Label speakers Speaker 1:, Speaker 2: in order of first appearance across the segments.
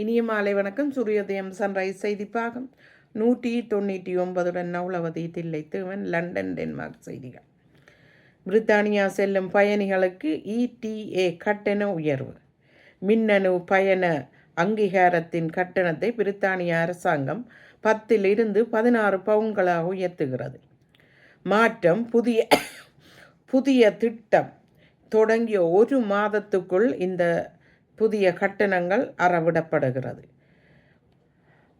Speaker 1: இனிய மாலை வணக்கம். சூரியோதயம் சன்ரைஸ் செய்திப்பாகம். நூற்றி தொண்ணூற்றி ஒன்பதுடன் நவுலவதி தில்லை தேவன் லண்டன் டென்மார்க் செய்திகள். பிரித்தானியா செல்லும் பயணிகளுக்கு இடிஏ கட்டண உயர்வு. மின்னணு பயண அங்கீகாரத்தின் கட்டணத்தை பிரித்தானிய அரசாங்கம் பத்திலிருந்து பதினாறு பவுன்களாக உயர்த்துகிறது. மாற்றம் புதிய புதிய திட்டம் தொடங்கிய ஒரு மாதத்துக்குள் இந்த புதிய கட்டணங்கள் அறவிடப்படுகிறது.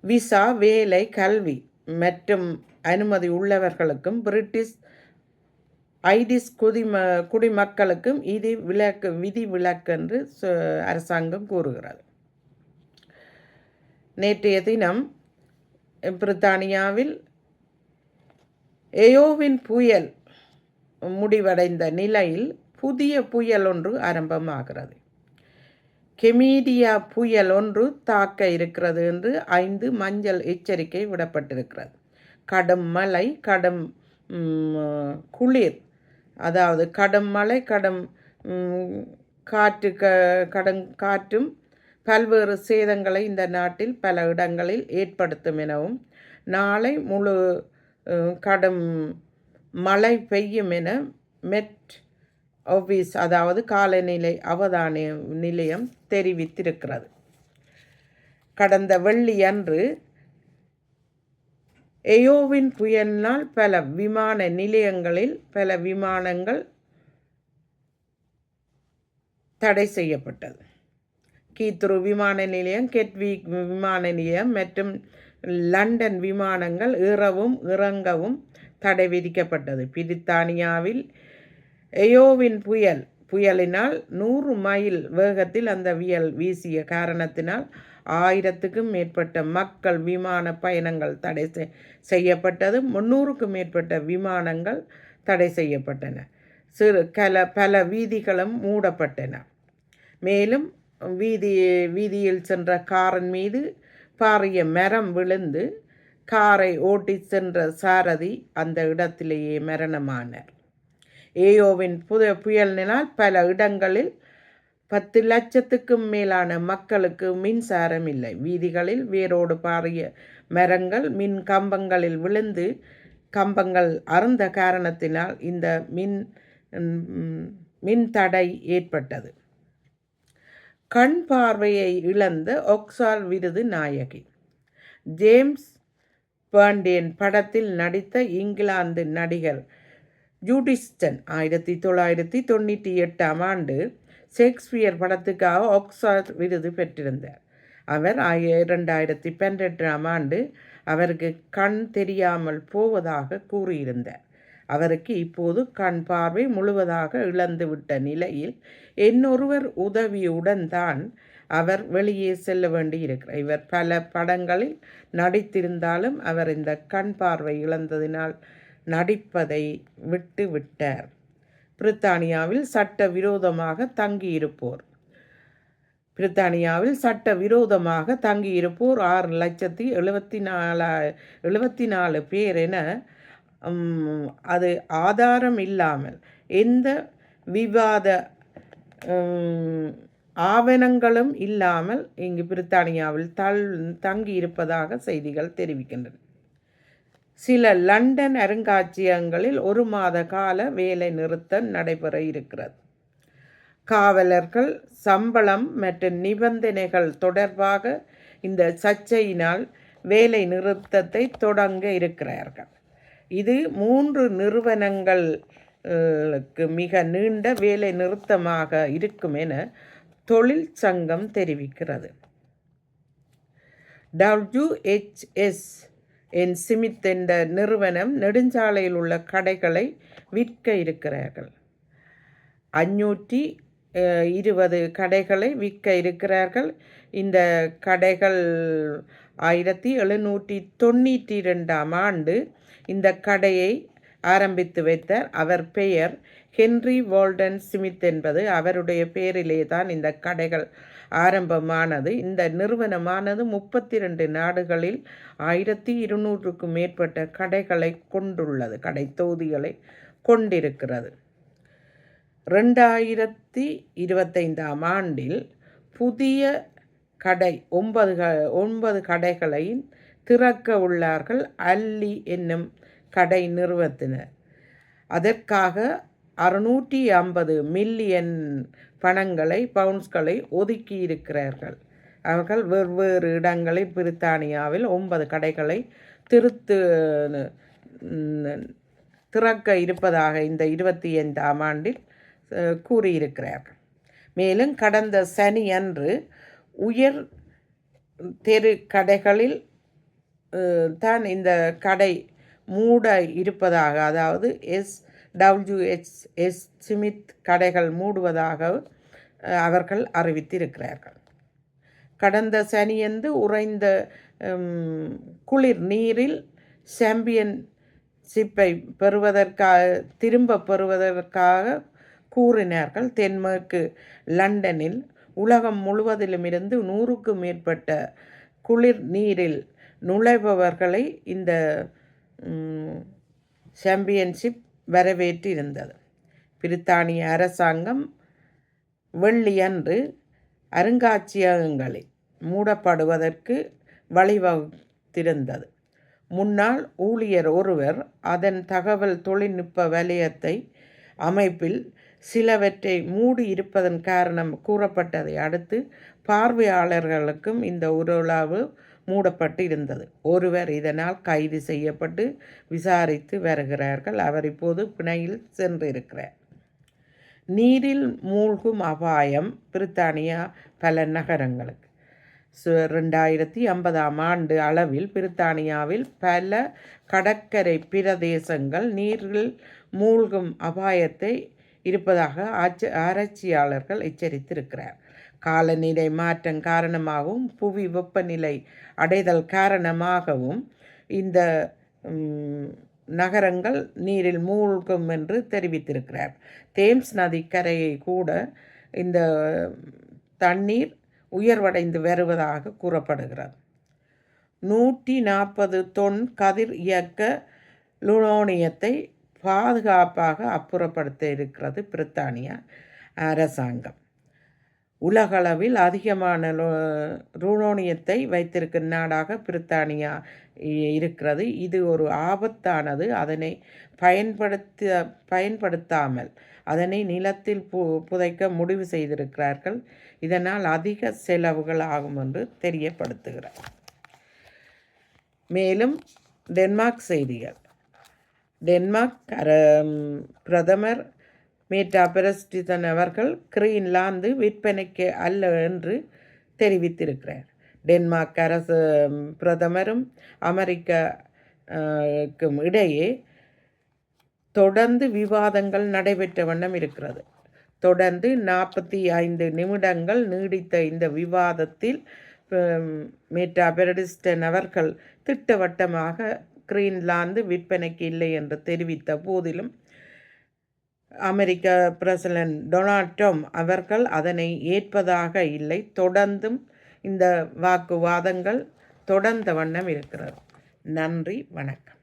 Speaker 1: விசா வேலை கல்வி மற்றும் அனுமதி உள்ளவர்களுக்கும் பிரிட்டிஷ் ஐடிஸ் குடிம குடிமக்களுக்கும் இது விலக்கு விதி விலக்கு என்று அரசாங்கம் கூறுகிறது. நேற்றைய தினம் பிரித்தானியாவில் எயோவின் புயல் முடிவடைந்த நிலையில் புதிய புயல் ஒன்று ஆரம்பமாகிறது. கெமீடியா புயல் ஒன்று தாக்க இருக்கிறது என்று ஐந்து மஞ்சள் எச்சரிக்கை விடப்பட்டிருக்கிறது. கடும் மழை கடும் குளிர். அதாவது கடும் மழை கடும் காற்று க கடும் காற்றும் பல்வேறு சேதங்களை இந்த நாட்டில் பல இடங்களில் ஏற்படுத்தும் எனவும் நாளை முழு கடும் மழை பெய்யும் என மெட் ஆஃபீஸ் அதாவது காலநிலை அவதான நிலையம் தெரிவித்திருக்கிறது. கடந்த வெள்ளியன்று எயோவின் புயலினால் பல விமான நிலையங்களில் பல விமானங்கள் தடை செய்யப்பட்டது. கீத்ரு விமான நிலையம் கெட்விக் விமான நிலையம் மற்றும் லண்டன் விமானங்கள் இறவும் இறங்கவும் தடை விதிக்கப்பட்டது. பிரித்தானியாவில் எயோவின் புயல். புயலினால் நூறு மைல் வேகத்தில் அந்த வியல் வீசிய காரணத்தினால் ஆயிரத்துக்கும் மேற்பட்ட மக்கள் விமான பயணங்கள் தடை செய்- செய்யப்பட்டது. முன்னூறுக்கும் மேற்பட்ட விமானங்கள் தடை செய்யப்பட்டன. சிறு கல பல வீதிகளும் மூடப்பட்டன. மேலும் வீதி வீதியில் சென்ற காரின் மீது பாரிய மரம் விழுந்து காரை ஓட்டி சென்ற சாரதி அந்த இடத்திலேயே மரணமானார். ஏயோவின் புத புயலினால் பல இடங்களில் பத்து லட்சத்துக்கும் மேலான மக்களுக்கு மின்சாரம் இல்லை. வீதிகளில் வேரோடு பாரிய மரங்கள் மின் கம்பங்களில் விழுந்து கம்பங்கள் அறுந்த காரணத்தினால் இந்த மின் மின் தடை ஏற்பட்டது. கண் பார்வையை இழந்த ஒக்சால் விருது நாயகி. ஜேம்ஸ் பாண்டியன் படத்தில் நடித்த இங்கிலாந்து நடிகர் ஜூடிஸ்டன் ஆயிரத்தி தொள்ளாயிரத்தி தொண்ணூற்றி எட்டாம் ஆண்டு ஷேக்ஸ்பியர் படத்துக்காக ஒக்சார் விருது பெற்றிருந்தார். அவர் ஆய- இரண்டாயிரத்தி பன்னிரெண்டாம் ஆண்டு அவருக்கு கண் தெரியாமல் போவதாக கூறியிருந்தார். அவருக்கு இப்போது கண் பார்வை முழுவதாக இழந்துவிட்ட நிலையில் இன்னொருவர் உதவியுடன் தான் அவர் வெளியே செல்ல வேண்டியிருக்கிறார். இவர் பல படங்களில் நடித்திருந்தாலும் அவர் இந்த கண் பார்வை இழந்ததினால் நடிப்பதை விட்டுவிட்டார். பிரித்தானியாவில் சட்ட விரோதமாக தங்கியிருப்போர். பிரித்தானியாவில் சட்ட விரோதமாக தங்கியிருப்போர் ஆறு லட்சத்தி எழுபத்தி நாலா எழுபத்தி நாலு பேர் என அது ஆதாரம் இல்லாமல் எந்த விவாத ஆவணங்களும் இல்லாமல் இங்கு பிரித்தானியாவில் தள் தங்கியிருப்பதாக செய்திகள் தெரிவிக்கின்றன. சில லண்டன் அருங்காட்சியகங்களில் ஒரு மாத கால வேலை நிறுத்தம் நடைபெற இருக்கிறது. காவலர்கள் சம்பளம் மற்றும் நிபந்தனைகள் தொடர்பாக இந்த சர்ச்சையினால் வேலை நிறுத்தத்தை தொடங்க இருக்கிறார்கள். இது மூன்று நிறுவனங்களுக்கு மிக நீண்ட வேலை நிறுத்தமாக இருக்கும் என தொழிற்சங்கம் தெரிவிக்கிறது. டபிள்யூஹெச்எஸ் என் சிமித் என்ற நிறுவனம் நெடுஞ்சாலையில் உள்ள கடைகளை விற்க இருக்கிறார்கள். அஞ்சூற்றி இருபது கடைகளை விற்க இருக்கிறார்கள். இந்த கடைகள் ஆயிரத்தி எழுநூற்றி தொண்ணூற்றி ரெண்டாம் ஆண்டு இந்த கடையை ஆரம்பித்து வைத்தார். அவர் பெயர் ஹென்றி வால்டன் ஸ்மித் என்பது. அவருடைய பெயரிலே தான் இந்த கடைகள் ஆரம்பமானது. இந்த நிறுவனமானது முப்பத்தி ரெண்டு நாடுகளில் ஆயிரத்தி இருநூறுக்கும் மேற்பட்ட கடைகளை கொண்டுள்ளது கடை தொகுதிகளை கொண்டிருக்கிறது. ரெண்டாயிரத்தி இருபத்தைந்தாம் ஆண்டில் புதிய கடை ஒன்பது க ஒன்பது கடைகளை திறக்க உள்ளார்கள் அல்லி என்னும் கடை நிறுவத்தினர். அதற்காக அறுநூற்றி ஐம்பது மில்லியன் பணங்களை பவுன்ஸ்களை ஒதுக்கியிருக்கிறார்கள். அவர்கள் வெவ்வேறு இடங்களில் பிரித்தானியாவில் ஒன்பது கடைகளை திருத்து திறக்க இருப்பதாக இந்த இருபத்தி ஐந்தாம் ஆண்டில் கூறியிருக்கிறார்கள். மேலும் கடந்த சனி அன்று உயர் தெரு கடைகளில் தான் இந்த கடை மூட இருப்பதாக அதாவது எஸ் டபிள்யூஹெச்எஸ் சிமித் கடைகள் மூடுவதாக அவர்கள் அறிவித்திருக்கிறார்கள். கடந்த சனியன்று உறைந்த குளிர் நீரில் சாம்பியன்ஷிப்பை பெறுவதற்காக திரும்ப பெறுவதற்காக கூறினார்கள். தென்மேற்கு லண்டனில் உலகம் முழுவதிலும் இருந்து நூறுக்கும் மேற்பட்ட குளிர் நீரில் நுழைபவர்களை இந்த சாம்பியன்ஷிப் வரவேற்றிருந்தது. பிரித்தானிய அரசாங்கம் வெள்ளியன்று அருங்காட்சியகங்களை மூடப்படுவதற்கு வழிவகுத்திருந்தது. முன்னாள் ஊழியர் ஒருவர் அதன் தகவல் தொழில்நுட்ப வலயத்தை அமைப்பில் சிலவற்றை மூடி இருப்பதன் காரணம் கூறப்பட்டதை அடுத்து பார்வையாளர்களுக்கும் இந்த உருளாவு மூடப்பட்டு இருந்தது ஒருவர் இதனால் கைது செய்யப்பட்டு விசாரித்து வருகிறார்கள். அவர் இப்போது பிணையில் சென்றிருக்கிறார். நீரில் மூழ்கும் அபாயம் பிரித்தானியா பல நகரங்களுக்கு. ரெண்டாயிரத்தி ஐம்பதாம் ஆண்டு அளவில் பிரித்தானியாவில் பல கடற்கரை பிரதேசங்கள் நீரில் மூழ்கும் அபாயத்தை இருப்பதாக ஆட்சி ஆராய்ச்சியாளர்கள் எச்சரித்திருக்கிறார். காலநிலை மாற்றம் காரணமாகவும் புவி வெப்பநிலை அடைதல் காரணமாகவும் இந்த நகரங்கள் நீரில் மூழ்கும் என்று தெரிவித்திருக்கிறார். தேம்ஸ் நதிக்கரையை கூட இந்த தண்ணீர் உயர்வடைந்து வருவதாக கூறப்படுகிறது. நூற்றி நாற்பது தொன் கதிர் இயக்க லுனோனியத்தை பாதுகாப்பாக அப்புறப்படுத்த இருக்கிறது பிரித்தானியா அரசாங்கம். உலகளவில் அதிகமான ரூனோனியத்தை வைத்திருக்கும் நாடாக பிரித்தானியா இருக்கிறது. இது ஒரு ஆபத்தானது. அதனை பயன்படுத்த பயன்படுத்தாமல் அதனை நிலத்தில் பு புதைக்க முடிவு செய்திருக்கிறார்கள். இதனால் அதிக செலவுகள் ஆகும் என்று தெரியப்படுத்துகிறார். மேலும் டென்மார்க் செய்திகள். டென்மார்க் பிரதமர் மேட்டா பிரஸ்டிதன் அவர்கள் கிரீன்லாந்து விற்பனைக்கு அல்ல என்று தெரிவித்திருக்கிறார். டென்மார்க் அரசு பிரதமரும் அமெரிக்காக்கும் இடையே தொடர்ந்து விவாதங்கள் நடைபெற்ற வண்ணம் இருக்கிறது. தொடர்ந்து நாற்பத்தி ஐந்து நிமிடங்கள் நீடித்த இந்த விவாதத்தில் மீட்டா பெரடிஸ்டன் அவர்கள் திட்டவட்டமாக கிரீன்லாந்து விற்பனைக்கு இல்லை என்று தெரிவித்த போதிலும் அமெரிக்க பிரசிடன்ட் டொனால்ட் ட்ரம்ப் அவர்கள் அதனை ஏற்பதாக இல்லை. தொடர்ந்தும் இந்த வாக்குவாதங்கள் தொடர்ந்த வண்ணம் இருக்கிறது. நன்றி வணக்கம்.